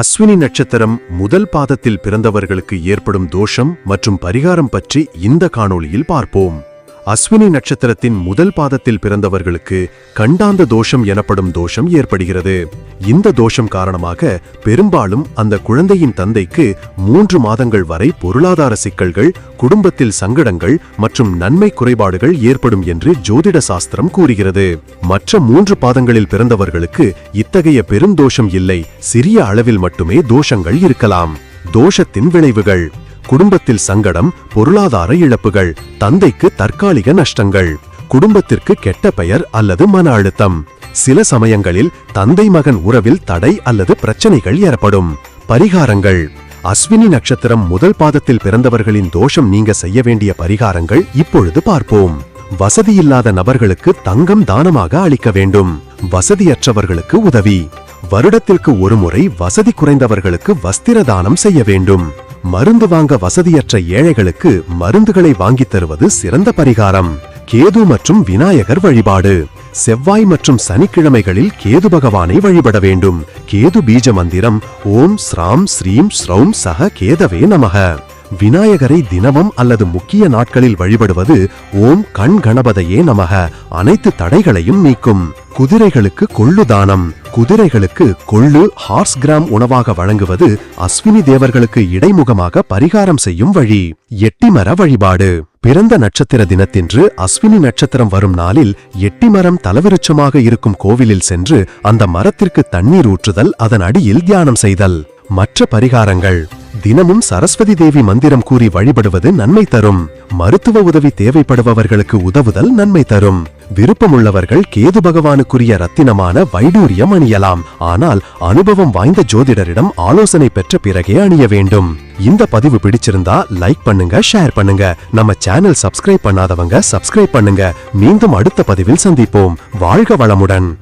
அஸ்வினி நட்சத்திரம் முதல் பாதத்தில் பிறந்தவர்களுக்கு ஏற்படும் தோஷம் மற்றும் பரிகாரம் பற்றி இந்த காணொளியில் பார்ப்போம். அஸ்வினி நட்சத்திரத்தின் முதல் பாதத்தில் பிறந்தவர்களுக்கு கண்டாந்த தோஷம் எனப்படும் தோஷம் ஏற்படுகிறது. இந்த தோஷம் காரணமாக பெரும்பாலும் அந்த குழந்தையின் தந்தைக்கு மூன்று மாதங்கள் வரை பொருளாதார சிக்கல்கள் குடும்பத்தில் சங்கடங்கள் மற்றும் நன்மை குறைபாடுகள் ஏற்படும் என்று ஜோதிட சாஸ்திரம் கூறுகிறது. மற்ற மூன்று பாதங்களில் பிறந்தவர்களுக்கு இத்தகைய பெருந்தோஷம் இல்லை. சிறிய அளவில் மட்டுமே தோஷங்கள் இருக்கலாம். தோஷத்தின் விளைவுகள். குடும்பத்தில் சங்கடம் பொருளாதார இழப்புகள் தந்தைக்கு தற்காலிக நஷ்டங்கள் குடும்பத்திற்கு கெட்ட பெயர் அல்லது மன அழுத்தம். சில சமயங்களில் தந்தை மகன் உறவில் தடை அல்லது பிரச்சனைகள் ஏற்படும். பரிகாரங்கள். அஸ்வினி நட்சத்திரம் முதல் பாதத்தில் பிறந்தவர்களின் தோஷம் நீங்க செய்ய வேண்டிய பரிகாரங்கள் இப்பொழுது பார்ப்போம். வசதியில்லாத நபர்களுக்கு தங்கம் தானமாக அளிக்க வேண்டும். வசதியற்றவர்களுக்கு உதவி. வருடத்திற்கு ஒருமுறை வசதி குறைந்தவர்களுக்கு வஸ்திர தானம் செய்ய வேண்டும். மருந்து வாங்க வசதியற்ற ஏழைகளுக்கு மருந்துகளை வாங்கித் தருவது சிறந்த பரிகாரம். கேது மற்றும் விநாயகர் வழிபாடு. செவ்வாய் மற்றும் சனிக்கிழமைகளில் கேது பகவானை வழிபட வேண்டும். கேது பீஜ மந்திரம் ஓம் ஸ்ராம் ஸ்ரீம் ஸ்ரௌம் சக கேதவே நமக. விநாயகரை தினமும் அல்லது முக்கிய நாட்களில் வழிபடுவது ஓம் கண் கணபதையே நமக. அனைத்து தடைகளையும் நீக்கும். குதிரைகளுக்கு கொள்ளு தானம் குதிரைகளுக்கு கொள்ளு ஹார்ஸ் கிராம் உணவாக வழங்குவது அஸ்வினி தேவர்களுக்கு இடைமுகமாக பரிகாரம் செய்யும் வழி. எட்டிமர வழிபாடு. பிறந்த நட்சத்திர தினத்தின்று அஸ்வினி நட்சத்திரம் வரும் நாளில் எட்டிமரம் தலவிருச்சமாக இருக்கும் கோவிலில் சென்று அந்த மரத்திற்கு தண்ணீர் ஊற்றுதல் அதன் அடியில் தியானம் செய்தல். மற்ற பரிகாரங்கள். தினமும் சரஸ்வதி தேவி மந்திரம் கூறி வழிபடுவது நன்மை தரும். மருத்துவ உதவி தேவைப்படுபவர்களுக்கு உதவுதல் நன்மை தரும். விருப்பமுள்ளவர்கள் கேது பகவானுக்குரிய ரத்தினமான வைடூரியம் அணியலாம். ஆனால் அனுபவம் வாய்ந்த ஜோதிடரிடம் ஆலோசனை பெற்ற பிறகே அணிய வேண்டும். இந்த பதிவு பிடிச்சிருந்தா லைக் பண்ணுங்க ஷேர் பண்ணுங்க. நம்ம சேனல் சப்ஸ்கிரைப் பண்ணாதவங்க சப்ஸ்கிரைப் பண்ணுங்க. மீண்டும் அடுத்த பதிவில் சந்திப்போம். வாழ்க வளமுடன்.